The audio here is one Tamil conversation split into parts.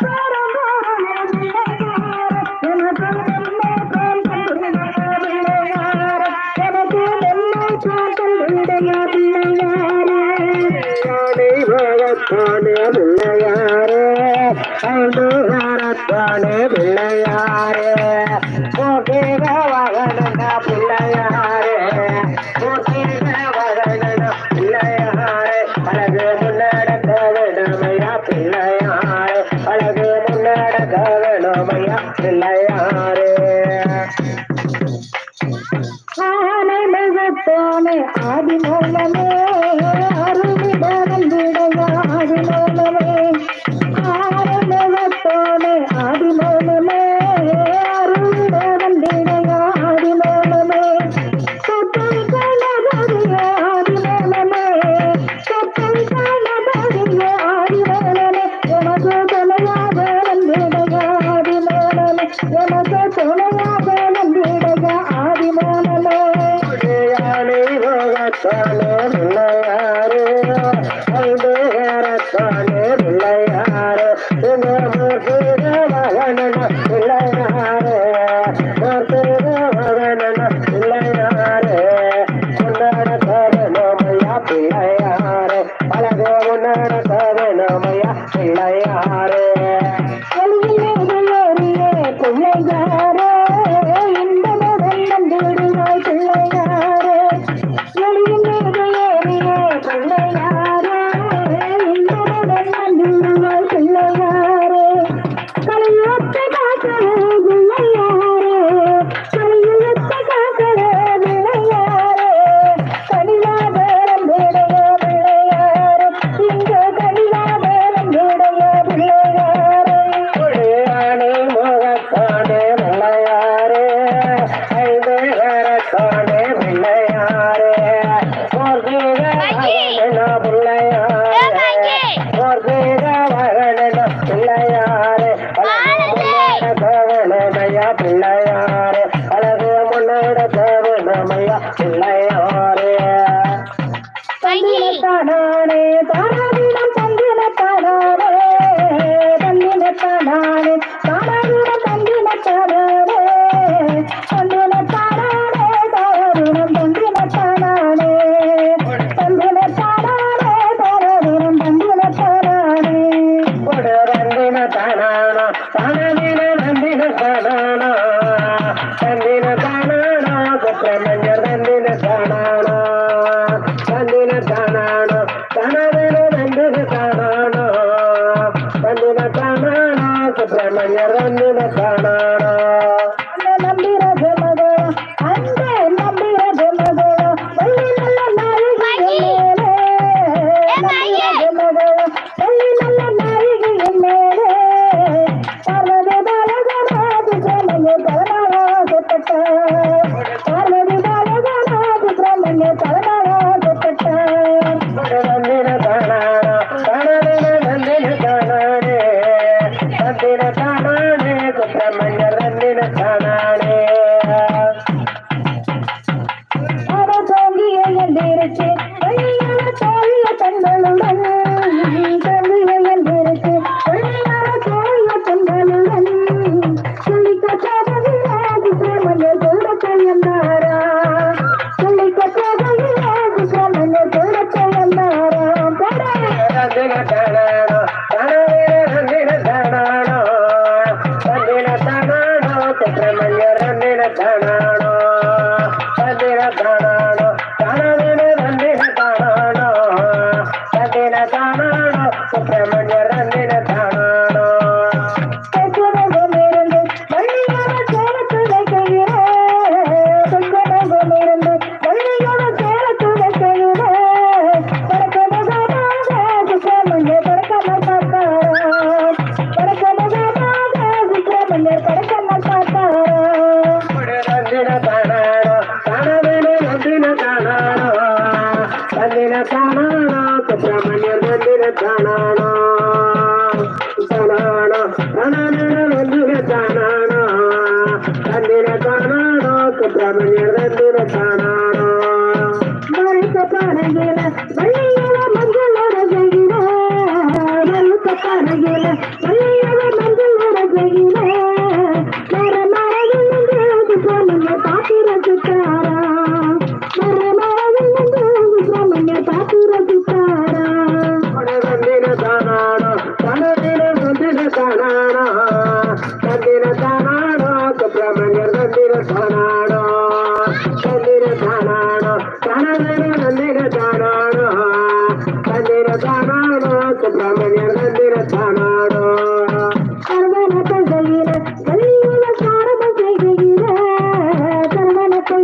Bye. Thank you. Bye. Bye. രണഞ്ഞറന്നു കാണാണ தமிழர் வெற்றில காணாரோ மறுத்த பறகில மண்ணில மஞ்சள் அடங்குகிறோம் மறுத்த பறகில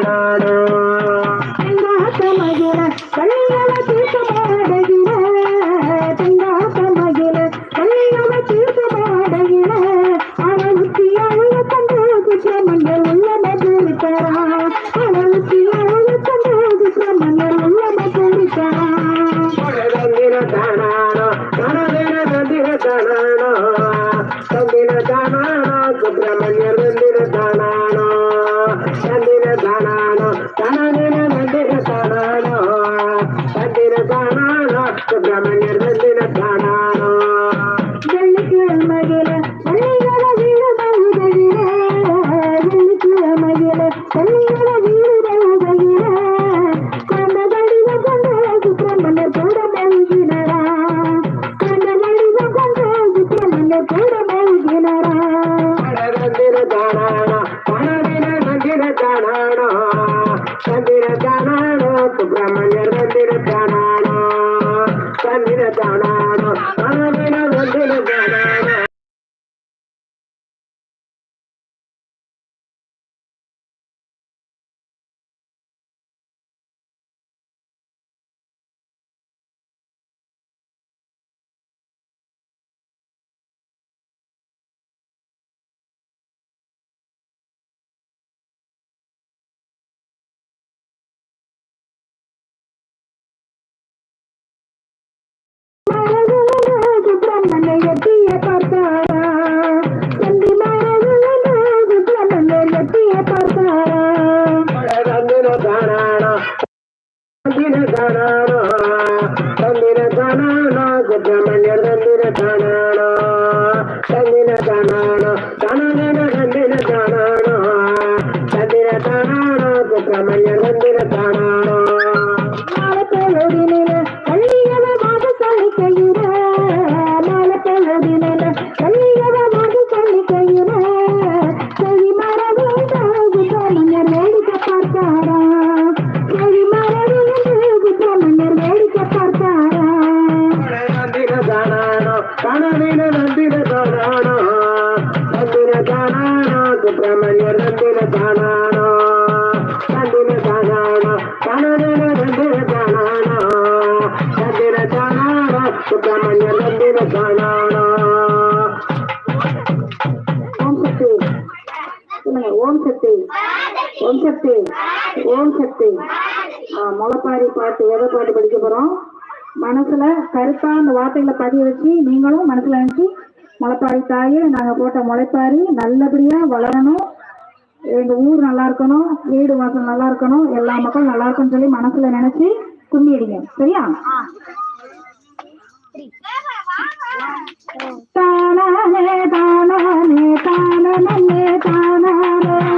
ನಾಡು சுப்பிரமணிய மந்திர காணானா ஓம் சக்தி ஓம் சக்தி. ஓம் சக்தி ஓம் சக்தி முளப்பாரி பாட்டு எதை பாட்டு படிக்க போறோம் மனசுல கருத்தா அந்த வார்த்தைகளை பதிய வச்சு நீங்களும் மனசுல நினைச்சு முளைப்பாரி தாயே நாங்க போட்ட முளைப்பாரி நல்லபடியா வளரணும் எங்க ஊர் நல்லா இருக்கணும் வீடு வாசல் நல்லா இருக்கணும் எல்லா மக்களும் நல்லா இருக்கும்னு சொல்லி மனசுல நினைச்சு கும்மி சரியா? தானே தானே தானே தானே தானே